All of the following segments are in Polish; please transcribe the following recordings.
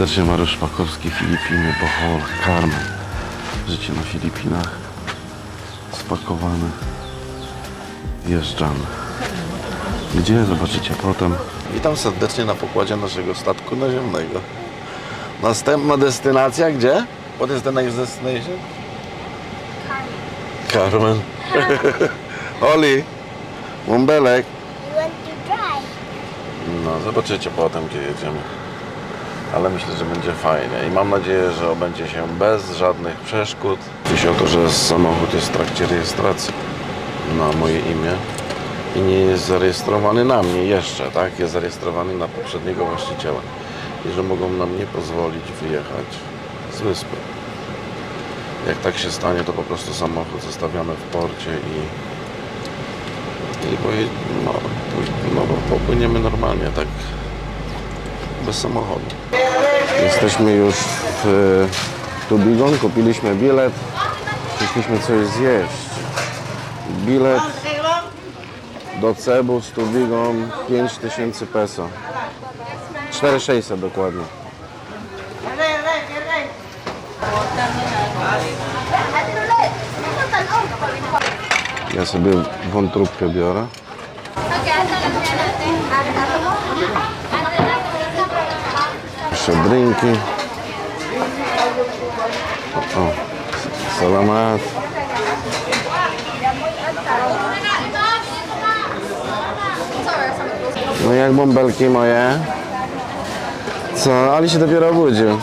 serdecznie, Mariusz Szpakowski, Filipiny, Bohol, Carmen. Życie na Filipinach. Spakowane. Wjeżdżamy. Gdzie? Zobaczycie potem. Witam serdecznie na pokładzie naszego statku naziemnego. Następna destynacja gdzie? What is the next destination? Carmen. Oli, Bąbelek. You want to drive? No, zobaczycie potem, gdzie jedziemy. Ale myślę, że będzie fajnie i mam nadzieję, że obędzie się bez żadnych przeszkód. Chodzi o to, że samochód jest w trakcie rejestracji na moje imię i nie jest zarejestrowany na mnie jeszcze, tak? Jest zarejestrowany na poprzedniego właściciela i że mogą nam nie pozwolić wyjechać z wyspy. Jak tak się stanie, to po prostu samochód zostawiamy w porcie i, i poje, no, no, popłyniemy normalnie, tak bez samochodu. Jesteśmy już w Tubigon, kupiliśmy bilet, chcieliśmy coś zjeść. Bilet do Cebu z Tubigon 5000 peso. 4600 dokładnie. Ja sobie wątróbkę biorę. Jeszcze drinki. O. Salamat. No jak bąbelki moje? Co? Ali się dopiero obudził.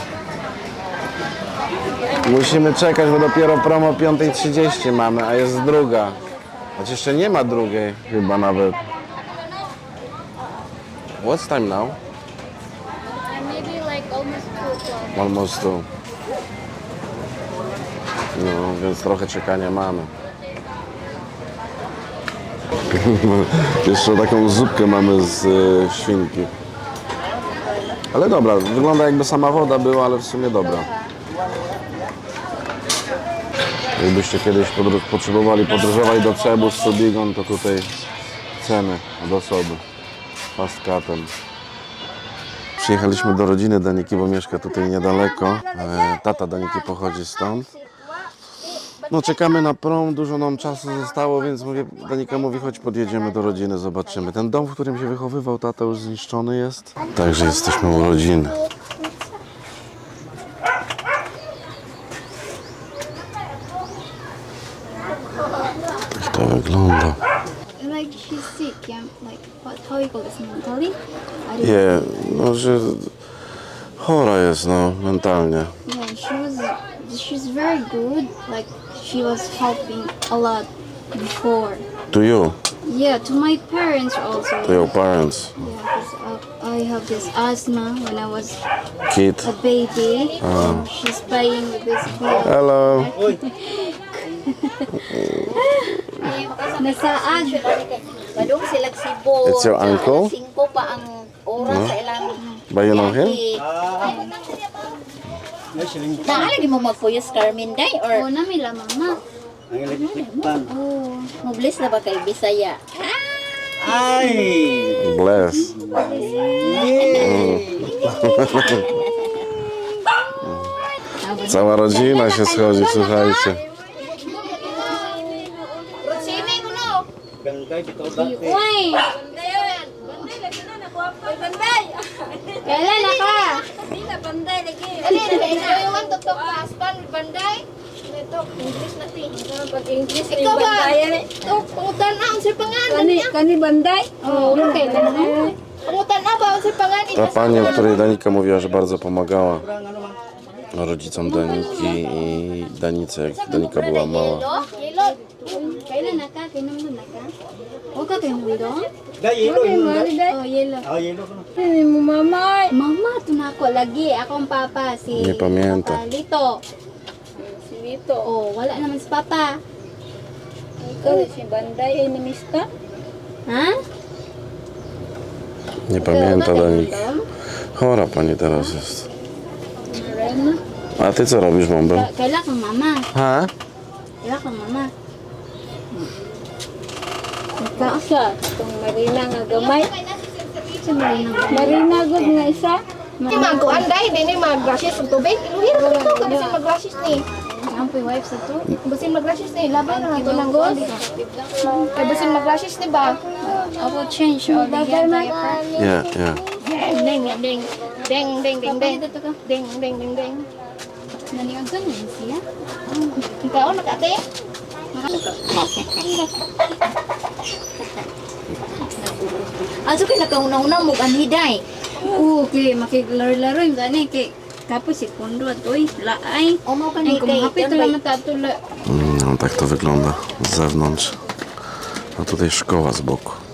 Musimy czekać, bo dopiero promo 5.30 mamy, a jest druga. Choć jeszcze nie ma drugiej chyba nawet. What's time now? Maybe like almost two. No, więc trochę czekania mamy. Jeszcze taką zupkę mamy z e, świnki. Ale dobra, wygląda jakby sama woda była, ale w sumie dobra. Jakbyście kiedyś podróż, potrzebowali podróżować do Cebu z Subigon, to tutaj ceny od osoby. Fast catem. Przyjechaliśmy do rodziny Daniki, bo mieszka tutaj niedaleko. E, Tata Daniki pochodzi stąd. No czekamy na prom, dużo nam czasu zostało, więc mówię, Danika mówi, chodź podjedziemy do rodziny, zobaczymy. Ten dom, w którym się wychowywał tata już zniszczony jest. Także jesteśmy u rodziny. Tak to wygląda. Like what? How you call this mentally? I don't Nie, no że chora jest no, mentalnie. Yeah, she was. She's very good. Like she was helping a lot before. To you, Yeah, to my parents also. to your parents, Yeah, 'cause, uh, I have this asthma when I was kid. a baby. and she's playing with this ball. Hello. Nasaan? Badung sila Cebu. It's your uncle? Singko pa ang oras sa ilang Ba you know him? Naala di mo magpuyos Carmen day or namila mama. Oh. mublis na ba kay Bisaya? Bless. Cała rodzina się schodzi, słuchajcie. Uy! Kailan na ka? Ikaw ba? Pangutan na ang si pangalan Kani, niya. kani banday? Oh, kailan na? Pangutan na ba ang si pangalan Ta pani, o której Danika mówiła, że bardzo pomagała rodzicom Daniki i Danice, jak Danika była mała. Kailan na ka? Kailan na ka? O ka kay Mundo? Mali day. Oh, yelo. Kani mo mamay. Mama, tunako lagi. Akong papa, si Nie pamięta. Papa Lito. Si Vito. Oh, wala naman si Papa. Ikaw si banday ay namista. Ha? Nie pamięta Danika. Chora pani teraz jest. A ty co robisz, Bąbel? Ka- Kailan kang mama? Ha? Kailan kang mama? Nagkaasa. Itong Marina nga gamay. Marina. Gud nga isa. Di magkuan day, di ni mag-brushes sa tubig. Iluhin mo ito, kabisin mag-brushes ni. Ang wife sa to. Basin mag-brushes ni, laban na ito ng gold. Kaya basin mag-brushes ni ba? I will change all the diaper. Yeah, yeah. Ding, ding, ding, ding, ding, ding, ding, ding, ding, ding, ding. Naniyagan yun siya. Ikaw, nakate? Aso kay nakauna-una mo kanhiday. Oo, kay makiglaro-laro yung gani kay tapos si Kondo at uy, laay. O mo Ay, kanhi kay kumahapit na tatula. Mm, No, tak to wygląda z zewnątrz. A tutaj szkoła z boku.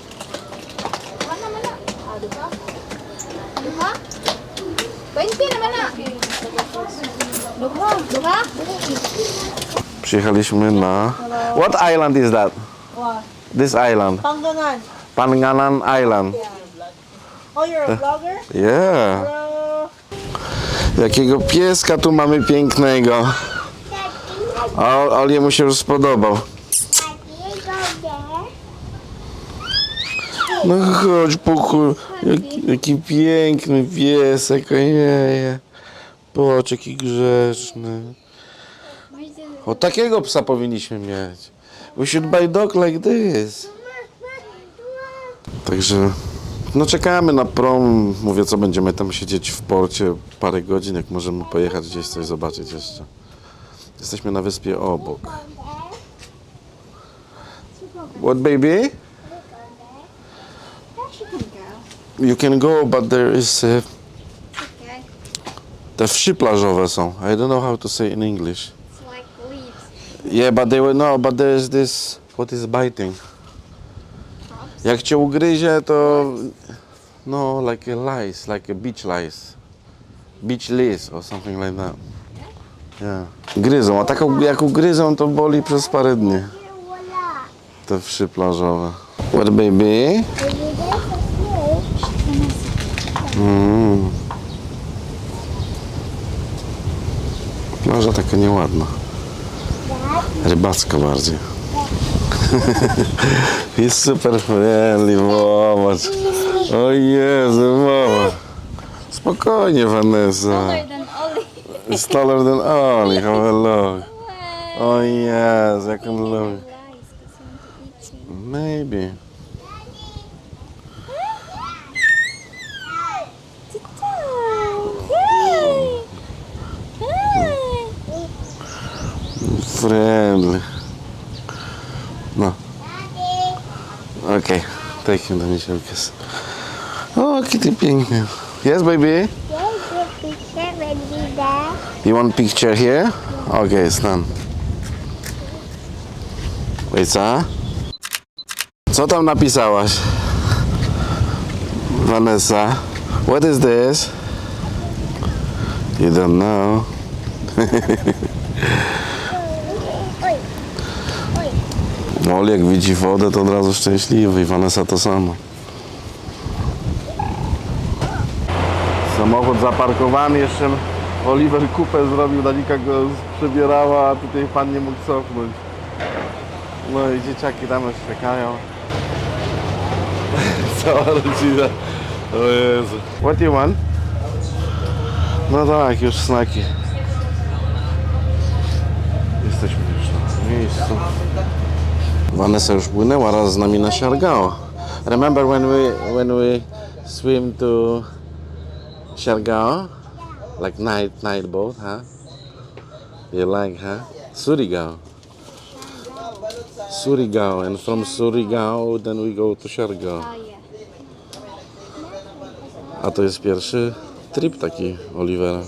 Przyjechaliśmy na... What island is that? This island. Pangangan. Panganan Island. Oh, you're a vlogger? Yeah. Jakiego pieska tu mamy pięknego. A Oliemu się już spodobał. No chodź, puchu. Jaki, jaki piękny piesek, ojej. Patrz, jaki grzeczny. O takiego psa powinniśmy mieć. We should buy dog like this. Także no czekamy na prom. Mówię, co będziemy tam siedzieć w porcie parę godzin, jak możemy pojechać gdzieś coś zobaczyć jeszcze. Jesteśmy na wyspie obok. What baby? You can go, but there is... Uh, te wsi plażowe są. I don't know how to say in English. Yeah, but they were no, but there is this. What is biting? Jak cię ugryzie, to no, like a lice, like a beach lice, beach lice or something like that. Yeah. Gryzą, a taką jak ugryzą, to boli przez parę dni. Te wszy plażowe. What baby? Mm. Plaża taka nieładna. Rybacka bardziej. Jest super friendly, popatrz. O Jezu, mama. Spokojnie, Vanessa. It's taller than Ollie. Have a look. O Jezu, jak on lubi. Maybe. Friendly. No. Okay, take him do kiss. O, jaki ty piękny. Yes, baby? You want picture here? Okay, it's done. Wait, co? Co tam napisałaś? Vanessa. What is this? You don't know. Oli jak widzi wodę, to od razu szczęśliwy i Vanessa to samo. Samochód zaparkowany, jeszcze Oliver kupę zrobił, Danika go przebierała, a tutaj pan nie mógł cofnąć. No i dzieciaki tam już czekają. Cała rodzina. O Jezu. What do you want? No tak, już snaki. Jesteśmy już na miejscu. Vanessa już płynęła raz z nami na Siargao. Remember when we when we swim to Siargao? Like night night boat, huh? You like, huh? Surigao. Surigao and from Surigao then we go to Siargao. A to jest pierwszy trip taki Olivera.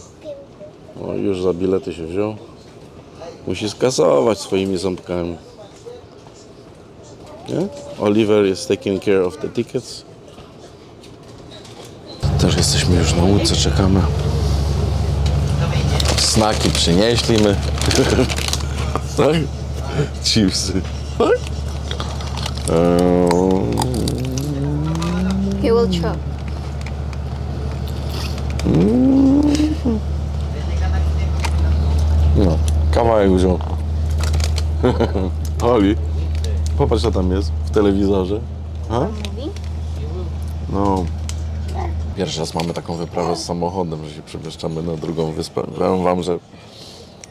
O, już za bilety się wziął. Musi skasować swoimi ząbkami. Yeah? Oliver is taking care of the tickets. Też jesteśmy już na łódce, czekamy. Snaki przynieśli my. tak? Chipsy. Tak? Eee, He will chop. No, kawałek wziął. Oli, popatrz co tam jest w telewizorze. Ha? No. Pierwszy raz mamy taką wyprawę z samochodem, że się przemieszczamy na drugą wyspę. Powiem Wam, że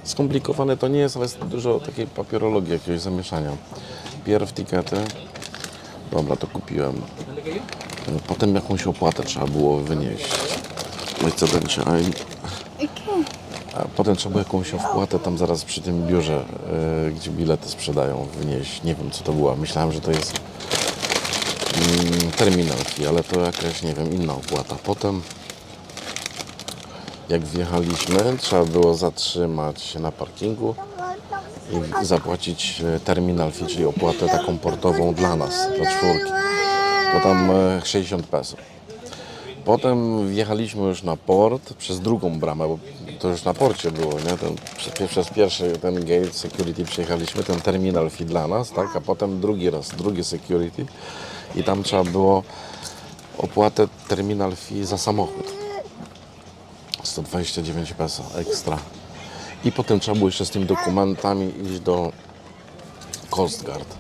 skomplikowane to nie jest, ale jest dużo takiej papierologii, jakiegoś zamieszania. Pierw tikety. Dobra, to kupiłem. Potem jakąś opłatę trzeba było wynieść. No i co będzie? A, i- Okay. A potem trzeba jakąś opłatę tam zaraz przy tym biurze, yy, gdzie bilety sprzedają, wynieść. Nie wiem co to była. Myślałem, że to jest mm, terminal fee, ale to jakaś, nie wiem, inna opłata. Potem jak wjechaliśmy, trzeba było zatrzymać się na parkingu i zapłacić e, terminal fee, czyli opłatę taką portową dla nas, dla czwórki. To tam e, 60 peso. Potem wjechaliśmy już na port przez drugą bramę, bo to już na porcie było, nie? Ten, przez, pierwszy ten gate security przejechaliśmy, ten terminal fee dla nas, tak? A potem drugi raz, drugi security i tam trzeba było opłatę terminal fee za samochód. 129 peso ekstra. I potem trzeba było jeszcze z tymi dokumentami iść do Coast Guard,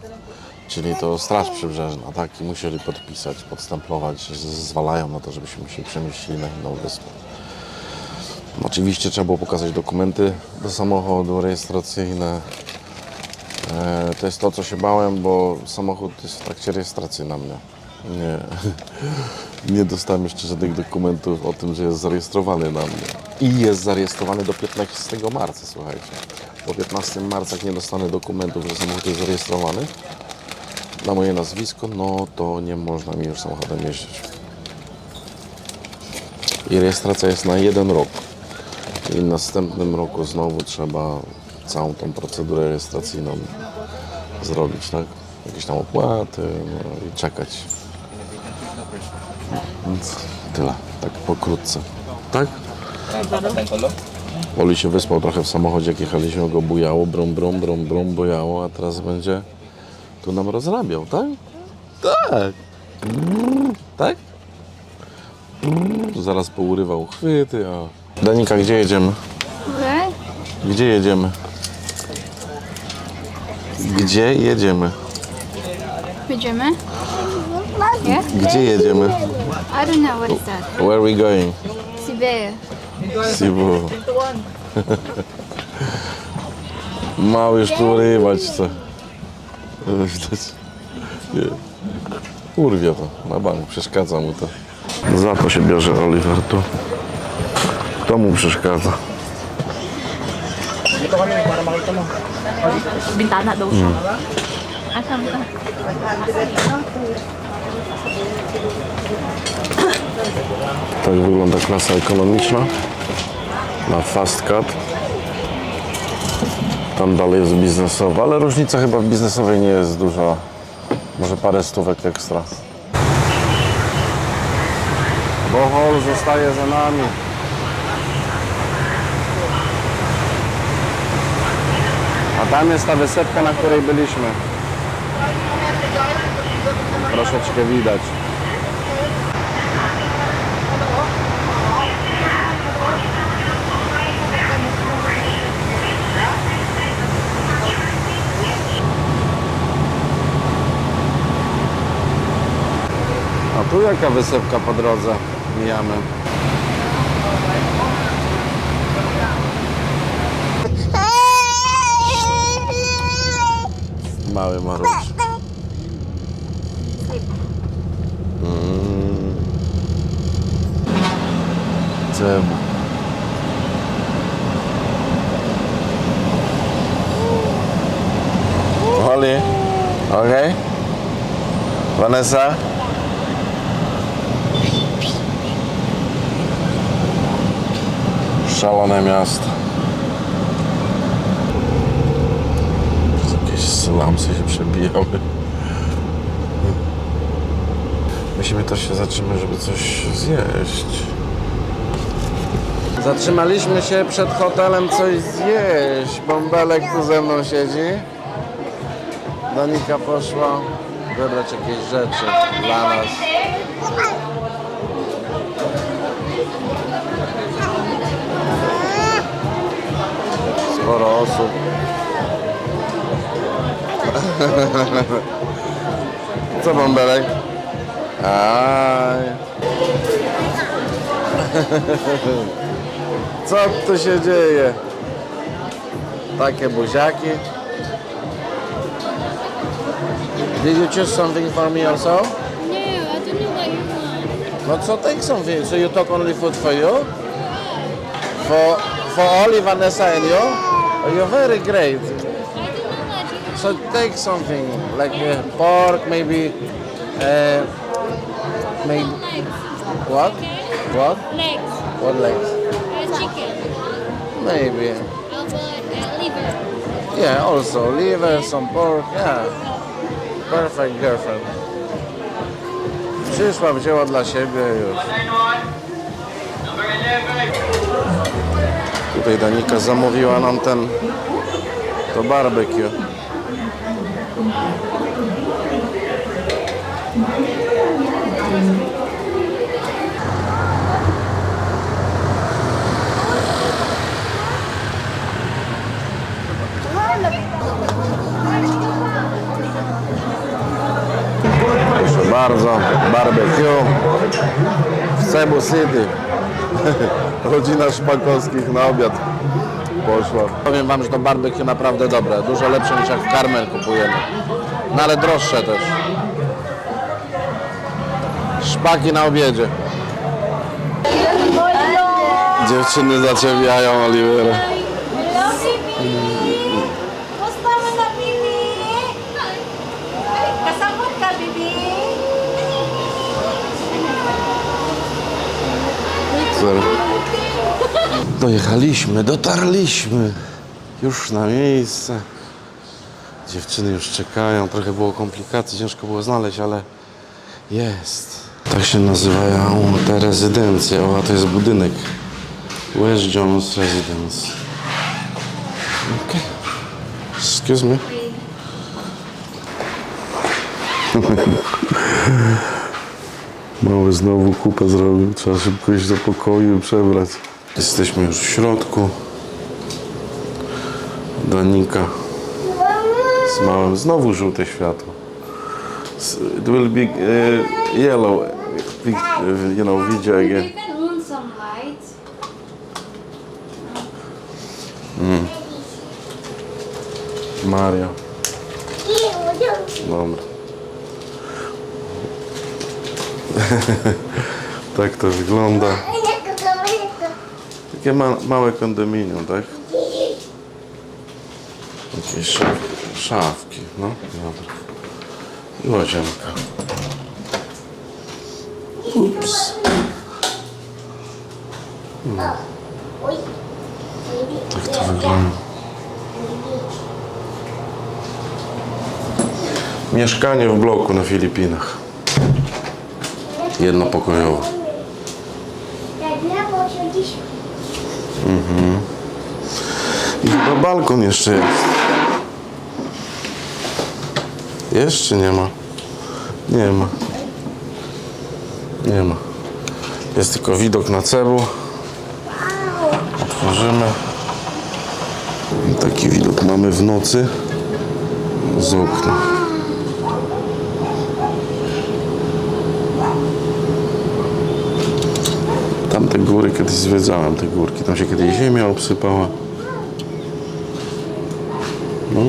czyli to Straż Przybrzeżna, tak? I musieli podpisać, podstemplować, że zezwalają na to, żebyśmy się przemieścili na inną wyspę. Oczywiście trzeba było pokazać dokumenty do samochodu, rejestracyjne. E, to jest to, co się bałem, bo samochód jest w trakcie rejestracji na mnie. Nie, nie dostałem jeszcze żadnych dokumentów o tym, że jest zarejestrowany na mnie. I jest zarejestrowany do 15 marca, słuchajcie. Po 15 marca, jak nie dostanę dokumentów, że samochód jest zarejestrowany na moje nazwisko, no to nie można mi już samochodem jeździć. I rejestracja jest na jeden rok. I w następnym roku znowu trzeba całą tą procedurę rejestracyjną zrobić, tak? Jakieś tam opłaty no i czekać. Więc tyle, tak pokrótce. Tak? Oli się wyspał trochę w samochodzie, jak jechaliśmy, go bujało, brum, brum, brum, brum, bujało, a teraz będzie tu nam rozrabiał, tak? Tak. Mm, Tak? Mm, Zaraz pourywał chwyty, a... Danika, gdzie jedziemy? Okay. Gdzie jedziemy? Gdzie jedziemy? Jedziemy? Yeah? Gdzie jedziemy? I don't know what is that. Where are we going? Siberia. Sibu. Mały już tu urywać chce. Widać. Nie. Urwie to na bank, przeszkadza mu to. Za to się bierze Oliver tu. Kto mu przeszkadza? Bintana daw siya. Asam ka? Tak wygląda klasa ekonomiczna na Fast Cut. Tam dalej jest biznesowa, ale różnica chyba w biznesowej nie jest duża. Może parę stówek ekstra. Bohol zostaje za nami. A tam jest ta wysepka, na której byliśmy. Troszeczkę widać. Tu jaka wysepka po drodze mijamy? Mały Maruś. Mm. Holly, okay? Vanessa? Szalone miasto. Jakieś slamsy się przebijały. Musimy też się zatrzymać, żeby coś zjeść. Zatrzymaliśmy się przed hotelem coś zjeść. Bąbelek tu ze mną siedzi. Danika poszła wybrać jakieś rzeczy dla nas. Sporo osób. Co bąbelek? Aj. Co tu się dzieje? Takie buziaki. Did you choose something for me also? No, I don't know what you want. No so take something. So you took only food for you? For for only Vanessa and you? Oh, you're very great. I don't know what you want. So take something like uh, pork, maybe. Uh, maybe Legs. what? What? Legs. What legs? Uh, chicken. Maybe. Liver? Yeah, also liver, some pork. Yeah. Perfect girlfriend. Przyszła, wzięła dla siebie już. Tutaj Danika zamówiła nam ten to barbecue. Proszę bardzo, barbecue w Cebu City. Rodzina Szpakowskich na obiad poszła. Powiem Wam, że to barbecue naprawdę dobre. Dużo lepsze niż jak w Carmel kupujemy. No ale droższe też. Szpaki na obiedzie. Dziewczyny Bibi? Super. Dojechaliśmy, dotarliśmy już na miejsce. Dziewczyny już czekają, trochę było komplikacji, ciężko było znaleźć, ale jest. Tak się nazywają te rezydencje. O, a to jest budynek. West Jones Residence. Okay. Excuse me. Mały znowu kupę zrobił. Trzeba szybko iść do pokoju i przebrać. Jesteśmy już w środku. Danika z małym. Znowu żółte światło. It will be uh, yellow. Big, uh, you know, video again. lights. Maria. Dobra. tak to wygląda. Takie ma, małe kondominium, tak? Jakieś szaf, szafki, no dobra. I łazienka. Ups. Hmm. Tak to wygląda. Mieszkanie w bloku na Filipinach. Jednopokojowe. I chyba balkon jeszcze jest. Jeszcze nie ma. Nie ma. Nie ma. Jest tylko widok na Cebu. Otworzymy. I taki widok mamy w nocy z okna. Tamte góry kiedyś zwiedzałem, te górki. Tam się kiedyś ziemia obsypała. No.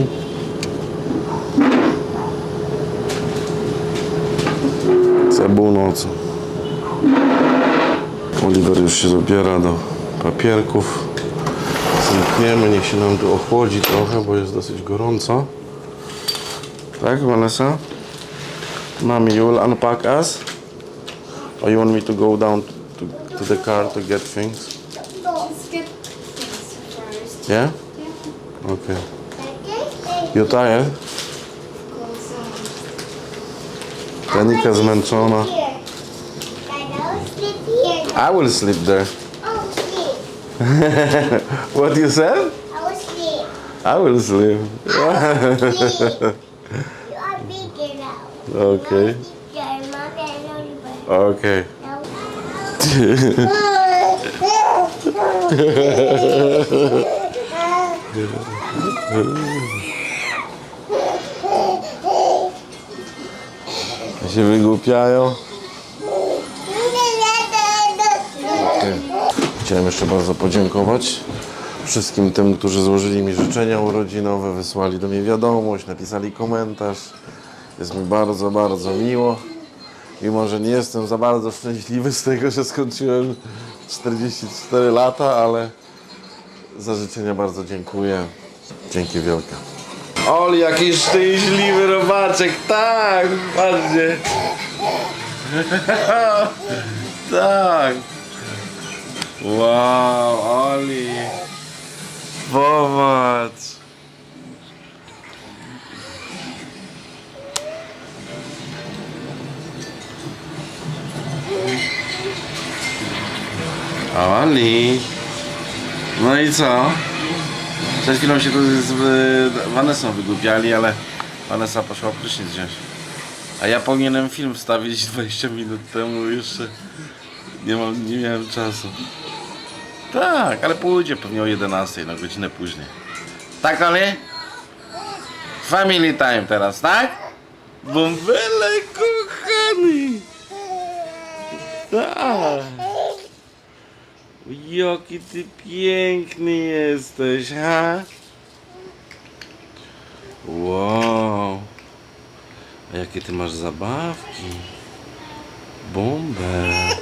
Nocą. Oliver już się zabiera do papierków. Znikniemy, niech się nam tu ochłodzi trochę, bo jest dosyć gorąco. Tak, Vanessa? Mommy, you will unpack us? Or you want me to go down to, the car to get things? Let's get things first. Yeah? Okay. You tired? Danika zmęczona. I will sleep there. What you said? I will sleep. I will sleep. You are bigger now. Okay. Okay. Się wygłupiają. Chciałem jeszcze bardzo podziękować wszystkim tym, którzy złożyli mi życzenia urodzinowe, wysłali do mnie wiadomość, napisali komentarz. Jest mi bardzo, bardzo miło. Mimo, że nie jestem za bardzo szczęśliwy z tego, że skończyłem 44 lata, ale za życzenia bardzo dziękuję. Dzięki wielkie. Oli, jaki szczęśliwy robaczek, tak, patrzcie. tak. Wow, Oli. Popatrz. No i co? Przed chwilą się tu z Vanessą wygłupiali, ale Vanessa poszła prysznic wziąć. A ja powinienem film wstawić 20 minut temu jeszcze. Nie, mam, nie miałem czasu. Tak, ale pójdzie pewnie o 11, na godzinę później. Tak, ale? Family time teraz, tak? Bąbele, kochany! Tak! Jaki ty piękny jesteś, ha? Wow! A jakie ty masz zabawki? Bąbel!